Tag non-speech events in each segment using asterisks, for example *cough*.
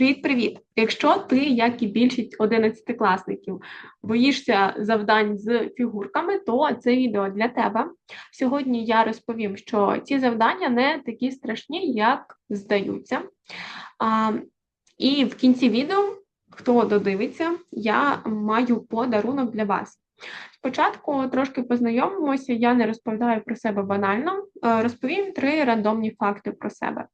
Привіт-привіт! Якщо ти, як і більшість одинадцятикласників, боїшся завдань з фігурками, то це відео для тебе. Сьогодні я розповім, що ці завдання не такі страшні, як здаються. А, І в кінці відео, хто додивиться, я маю подарунок для вас. Спочатку трошки познайомимося, я не розповідаю про себе банально, розповім три рандомні факти про себе.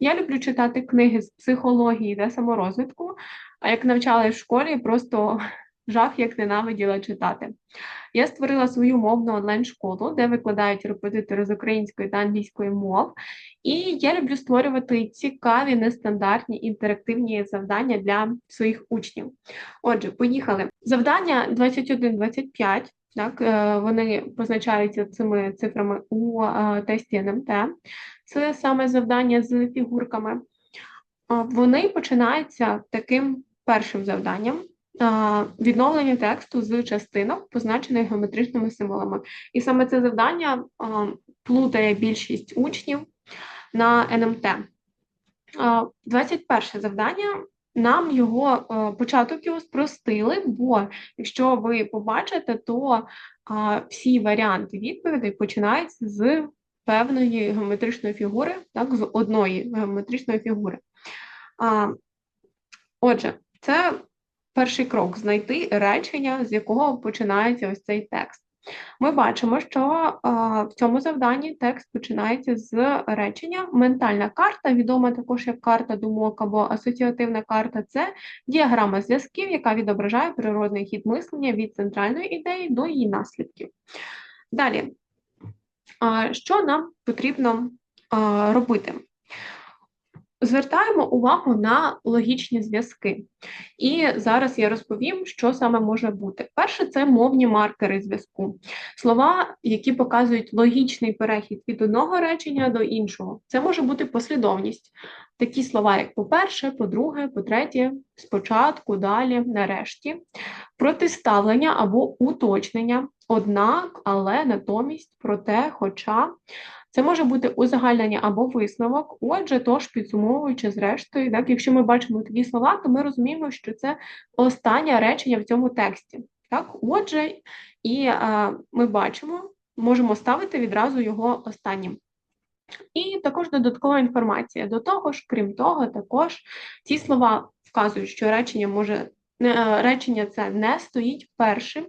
Я люблю читати книги з психології та саморозвитку, а як навчала в школі, просто *laughs* жах як ненавиділа читати. Я створила свою мовну онлайн-школу, де викладають репетитори з української та англійської мов. І я люблю створювати цікаві, нестандартні інтерактивні завдання для своїх учнів. Отже, поїхали. Завдання 21-25, так, е, вони позначаються цими цифрами у е, тесті НМТ. Це саме завдання з фігурками. Вони починаються таким першим завданням відновлення тексту з частинок, позначених геометричними символами. І саме це завдання плутає більшість учнів на НМТ. 21 завдання. Нам його початок його спростили, бо якщо ви побачите, то всі варіанти відповідей починаються з певної геометричної фігури, так, з одної геометричної фігури. Отже, це перший крок знайти речення, з якого починається ось цей текст. Ми бачимо, що а, в цьому завданні текст починається з речення. Ментальна карта, відома також як карта думок або асоціативна карта це діаграма зв'язків, яка відображає природний хід мислення від центральної ідеї до її наслідків. Далі, що нам потрібно а, робити? Звертаємо увагу на логічні зв'язки. І зараз я розповім, що саме може бути. Перше, це мовні маркери зв'язку. Слова, які показують логічний перехід від одного речення до іншого. Це може бути послідовність. Такі слова, як по-перше, по-друге, по-третє, спочатку, далі, нарешті, протиставлення або уточнення, однак, але натомість, проте, хоча. Це може бути узагальнення або висновок. Отже, тож підсумовуючи зрештою, так, якщо ми бачимо такі слова, то ми розуміємо, що це останнє речення в цьому тексті. Так, Отже, і а, ми бачимо, можемо ставити відразу його останнім. І також додаткова інформація. До того ж, крім того, також ці слова вказують, що речення може речення це не стоїть першим,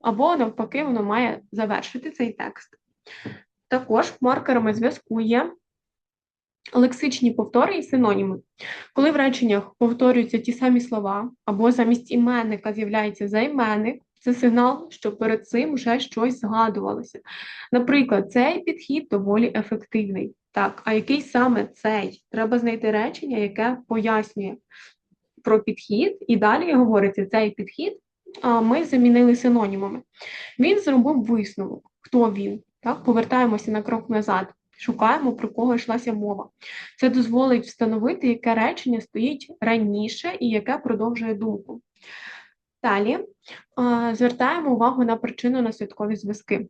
або навпаки, воно має завершити цей текст. Також маркерами зв'язку є лексичні повтори і синоніми. Коли в реченнях повторюються ті самі слова, або замість іменника з'являється займенник, це сигнал, що перед цим вже щось згадувалося. Наприклад, цей підхід доволі ефективний. Так, а який саме цей? Треба знайти речення, яке пояснює про підхід, і далі говориться цей підхід. Ми замінили синонімами. Він зробив висновок. Хто він? Так, Повертаємося на крок назад, шукаємо, про кого йшлася мова. Це дозволить встановити, яке речення стоїть раніше і яке продовжує думку. Далі звертаємо увагу на причину наслідкові зв'язки.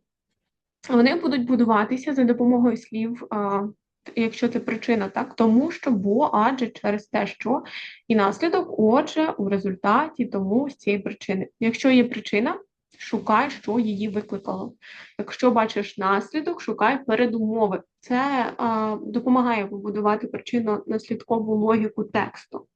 Вони будуть будуватися за допомогою слів, якщо це причина, так, тому що, бо, адже через те, що і наслідок, отже, у результаті тому з цієї причини. Якщо є причина, шукай, що її викликало. Якщо бачиш наслідок, шукай передумови. Це а, допомагає побудувати причинно-наслідкову логіку тексту.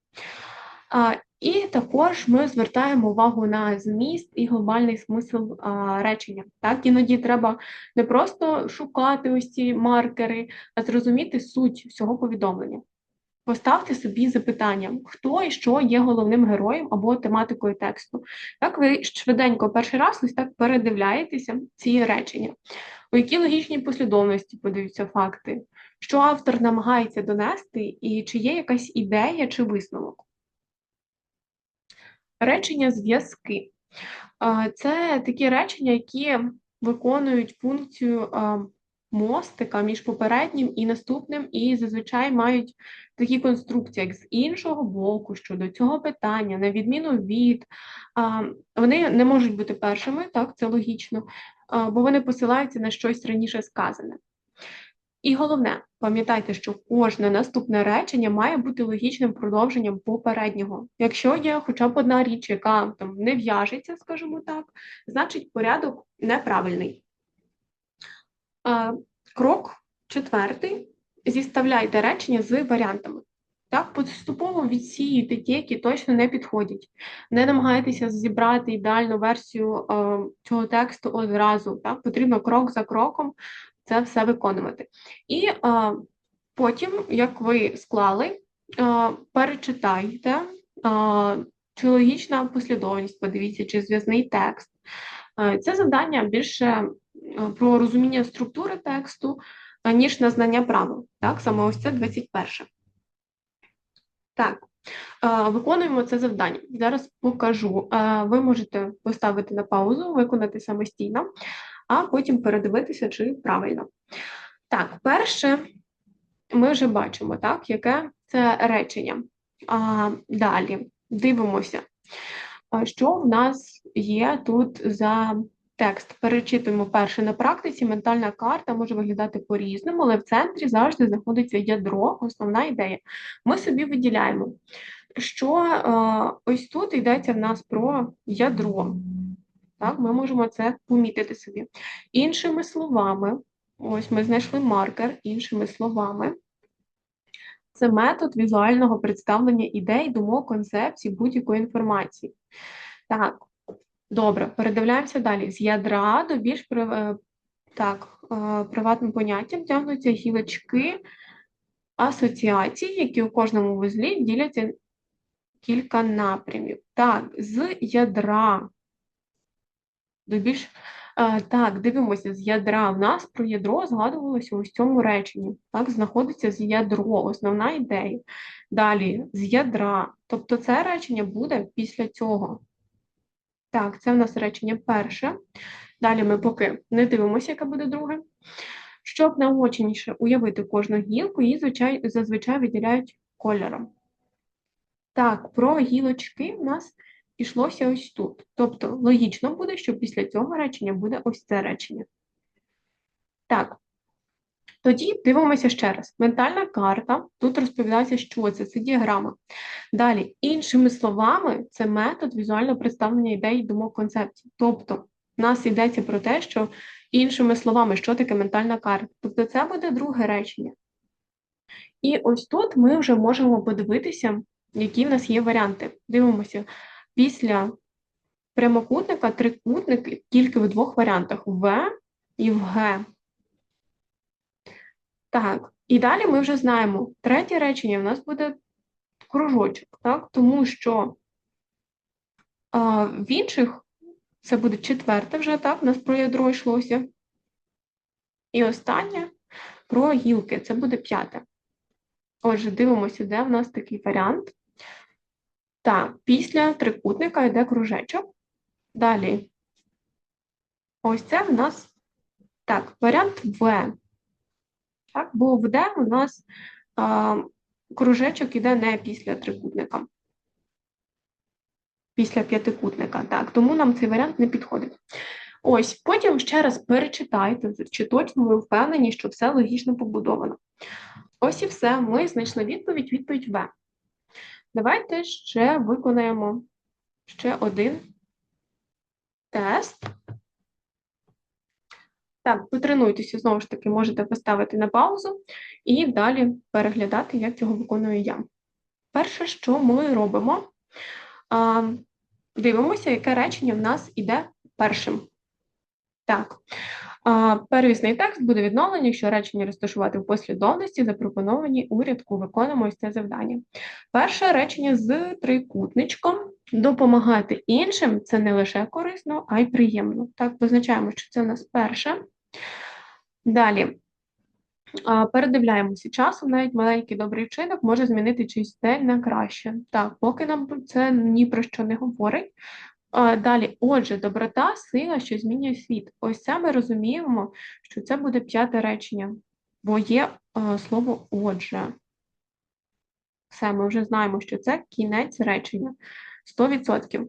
А, І також ми звертаємо увагу на зміст і глобальний смисл а, речення. Так, Іноді треба не просто шукати ось ці маркери, а зрозуміти суть всього повідомлення. Поставте собі запитання, хто і що є головним героєм або тематикою тексту. Так ви швиденько перший раз ось так передивляєтеся ці речення, у якій логічній послідовності подаються факти, що автор намагається донести, і чи є якась ідея чи висновок. Речення зв'язки. Це такі речення, які виконують функцію мостика між попереднім і наступним, і зазвичай мають такі конструкції, як з іншого боку щодо цього питання, на відміну від, вони не можуть бути першими, так, це логічно, бо вони посилаються на щось раніше сказане. І головне, пам'ятайте, що кожне наступне речення має бути логічним продовженням попереднього. Якщо є хоча б одна річ, яка там не в'яжеться, скажімо так, значить порядок неправильний. Крок четвертий. Зіставляйте речення з варіантами. Так, поступово відсіюйте ті, які точно не підходять. Не намагайтеся зібрати ідеальну версію е, цього тексту одразу. Так, потрібно крок за кроком це все виконувати. І е, потім, як ви склали, е, перечитайте, е, чи логічна послідовність, подивіться, чи зв'язний текст. Е, це завдання більше про розуміння структури тексту, е, ніж на знання правил. Так, саме ось це 21. Так, е, виконуємо це завдання. Зараз покажу. Е, Ви можете поставити на паузу, виконати самостійно, а потім передивитися, чи правильно. Так, перше, ми вже бачимо, так, яке це речення. А, Далі дивимося, що в нас є тут за текст. Перечитуємо перше на практиці. Ментальна карта може виглядати по-різному, але в центрі завжди знаходиться ядро, основна ідея. Ми собі виділяємо, що е, ось тут йдеться в нас про ядро. Так, Ми можемо це помітити собі. Іншими словами, ось ми знайшли маркер, іншими словами. Це метод візуального представлення ідей, думок, концепцій, будь-якої інформації. Так, добре, передивляємося далі. З ядра до більш е, так, е, приватним поняттям тягнуться гілочки асоціацій, які у кожному вузлі діляться кілька напрямів. Так, з ядра до більш Е, Так, дивимося з ядра. В нас про ядро згадувалося ось цьому реченні. Так, знаходиться з ядро, основна ідея. Далі з ядра. Тобто це речення буде після цього. Так, це в нас речення перше. Далі ми поки не дивимося, яке буде друге. Щоб наочніше уявити кожну гілку, її звичай, зазвичай виділяють кольором. Так, про гілочки в нас ішлося ось тут. Тобто логічно буде, що після цього речення буде ось це речення. Так, тоді дивимося ще раз. Ментальна карта, тут розповідається, що це, це діаграма. Далі, іншими словами, це метод візуального представлення ідей, думок, концепцій. Тобто, в нас йдеться про те, що іншими словами, що таке ментальна карта. Тобто, це буде друге речення. І ось тут ми вже можемо подивитися, які в нас є варіанти. Дивимося. Після прямокутника трикутник тільки в двох варіантах В і в Г. Так, і далі ми вже знаємо, третє речення в нас буде кружочок, так? тому що а, в інших це буде четверте вже, так, у нас про ядро йшлося. І останнє про гілки, це буде п'яте. Отже, дивимося, де в нас такий варіант. Так, після трикутника йде кружечок. Далі. Ось це в нас так, варіант В. Так, бо в Д у нас а, кружечок іде не після трикутника. Після п'ятикутника. Так, тому нам цей варіант не підходить. Ось, потім ще раз перечитайте, чи точно ви впевнені, що все логічно побудовано. Ось і все. Ми знайшли відповідь, відповідь В. Давайте ще виконаємо ще один тест. Так, потренуйтеся, знову ж таки, можете поставити на паузу і далі переглядати, як цього виконую я. Перше, що ми робимо, дивимося, яке речення в нас іде першим. Так, Первісний текст буде відновлений, якщо речення розташувати в послідовності, запропоновані у рядку. Виконуємо ось це завдання. Перше речення з трикутничком. Допомагати іншим це не лише корисно, а й приємно. Так, позначаємо, що це у нас перше. Далі. Передивляємося часом, навіть маленький добрий вчинок може змінити чийсь день на краще. Так, поки нам це ні про що не говорить, Далі, отже, доброта, сила, що змінює світ. Ось це ми розуміємо, що це буде п'яте речення, бо є слово отже. Все, ми вже знаємо, що це кінець речення 100%.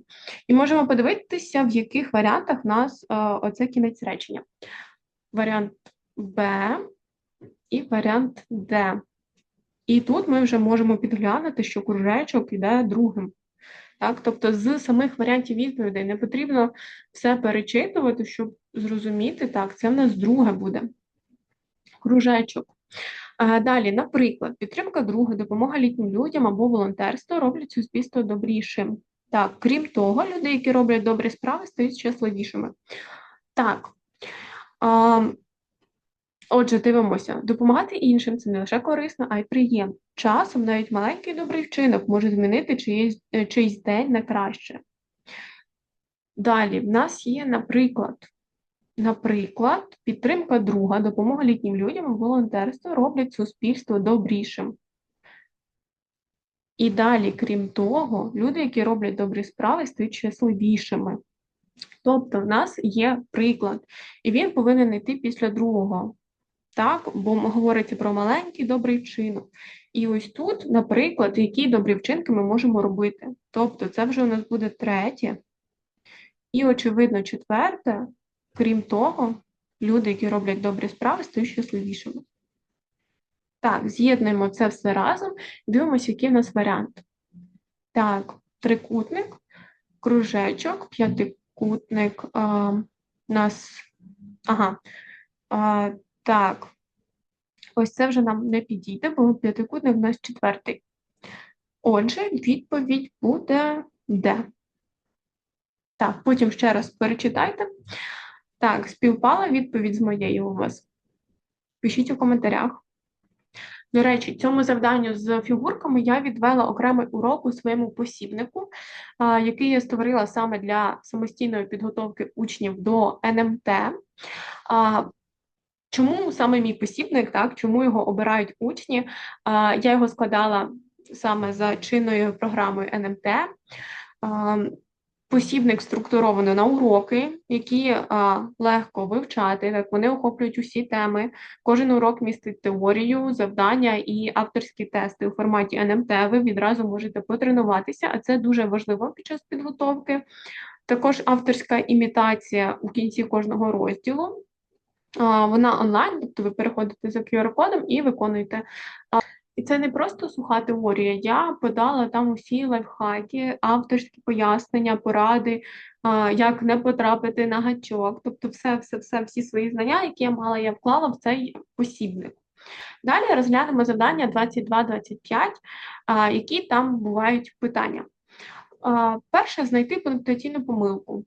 І можемо подивитися, в яких варіантах у нас оце кінець речення. Варіант Б, і варіант Д. І тут ми вже можемо підглянути, що кружечок йде другим. Так, тобто з самих варіантів відповідей не потрібно все перечитувати, щоб зрозуміти, так, це в нас друге буде кружечок. Далі, наприклад, підтримка друга, допомога літнім людям або волонтерство роблять суспільство добрішим. Так, крім того, люди, які роблять добрі справи, стають щасливішими. Так. Отже, дивимося, допомагати іншим це не лише корисно, а й приємно. Часом навіть маленький добрий вчинок може змінити чиїсь, е, чийсь день на краще. Далі, в нас є, наприклад, наприклад, підтримка друга, допомога літнім людям, волонтерство роблять суспільство добрішим. І далі, крім того, люди, які роблять добрі справи, стають щасливішими. Тобто, в нас є приклад, і він повинен йти після другого. Так, бо говориться про маленький добрий вчинок. І ось тут, наприклад, які добрі вчинки ми можемо робити. Тобто, це вже у нас буде третє. І, очевидно, четверте, крім того, люди, які роблять добрі справи, стають щасливішими. Так, з'єднуємо це все разом дивимося, який в нас варіант. Так, трикутник, кружечок, п'ятикутник а, нас. Ага. А, Так, ось це вже нам не підійде, бо п'ятикутник у нас четвертий. Отже, відповідь буде Д. Так, потім ще раз перечитайте. Так, співпала відповідь з моєю у вас. Пишіть у коментарях. До речі, цьому завданню з фігурками я відвела окремий урок у своєму посібнику, який я створила саме для самостійної підготовки учнів до НМТ. Чому саме мій посібник, так, чому його обирають учні? Я його складала саме за чинною програмою НМТ. Посібник структуровано на уроки, які а, легко вивчати, так вони охоплюють усі теми. Кожен урок містить теорію, завдання і авторські тести у форматі НМТ. Ви відразу можете потренуватися, а це дуже важливо під час підготовки. Також авторська імітація у кінці кожного розділу. А, вона онлайн, тобто ви переходите за QR-кодом і виконуєте. І це не просто суха теорія. Я подала там усі лайфхаки, авторські пояснення, поради, як не потрапити на гачок. Тобто, все, все, все, всі свої знання, які я мала, я вклала в цей посібник. Далі розглянемо завдання 22-25, які там бувають питання. Перше знайти пунктуаційну помилку.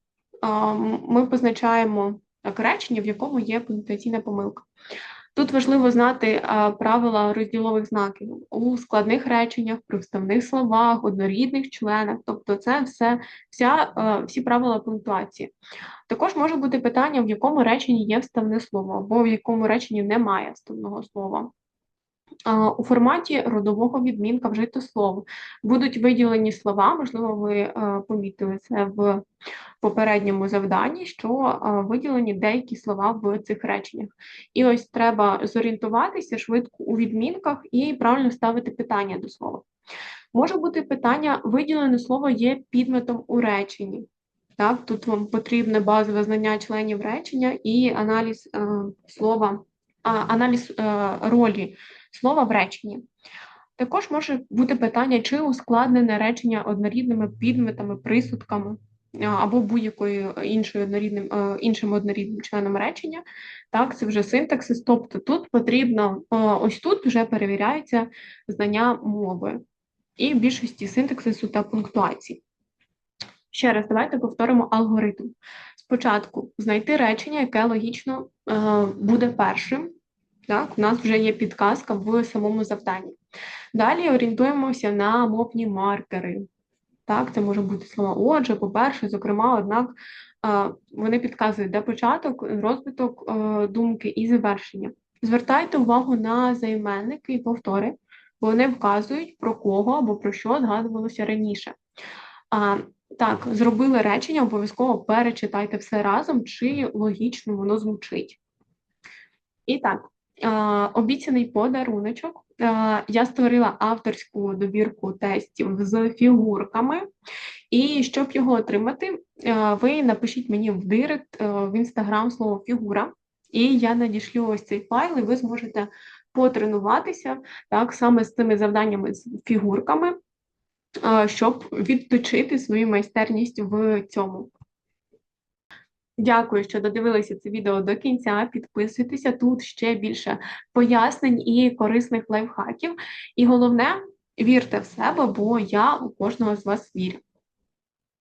Ми позначаємо речення, в якому є пунктуаційна помилка. Тут важливо знати правила розділових знаків у складних реченнях, при вставних словах, однорідних членах, тобто це все, вся, всі правила пунктуації. Також може бути питання, в якому реченні є вставне слово, або в якому реченні немає вставного слова. У форматі родового відмінка вжито слово. Будуть виділені слова, можливо, ви е, помітили це в попередньому завданні, що е, виділені деякі слова в цих реченнях. І ось треба зорієнтуватися швидко у відмінках і правильно ставити питання до слова. Може бути питання, виділене слово є підметом у реченні. Так, Тут вам потрібне базове знання членів речення і аналіз е, слова, а, аналіз е, ролі слова в реченні. Також може бути питання, чи ускладнене речення однорідними підметами, присудками або будь-якою іншою однорідним, е, іншим однорідним членом речення. Так, це вже синтаксис. Тобто тут потрібно, е, ось тут вже перевіряється знання мови і в більшості синтаксису та пунктуації. Ще раз, давайте повторимо алгоритм. Спочатку знайти речення, яке логічно е, буде першим. Так, У нас вже є підказка в самому завданні. Далі орієнтуємося на мовні маркери. Так, Це може бути слово отже, по-перше, зокрема, однак вони підказують, де початок, розвиток е, думки і завершення. Звертайте увагу на займенники і повтори, бо вони вказують, про кого або про що згадувалося раніше. А, Так, зробили речення, обов'язково перечитайте все разом, чи логічно воно звучить. І так, обіцяний подаруночок. Я створила авторську добірку тестів з фігурками, і щоб його отримати, ви напишіть мені в директ в інстаграм слово фігура, і я надішлю ось цей файл, і ви зможете потренуватися так саме з цими завданнями з фігурками, щоб відточити свою майстерність в цьому. Дякую, що додивилися це відео до кінця. Підписуйтеся тут ще більше пояснень і корисних лайфхаків. І головне, вірте в себе, бо я у кожного з вас вірю.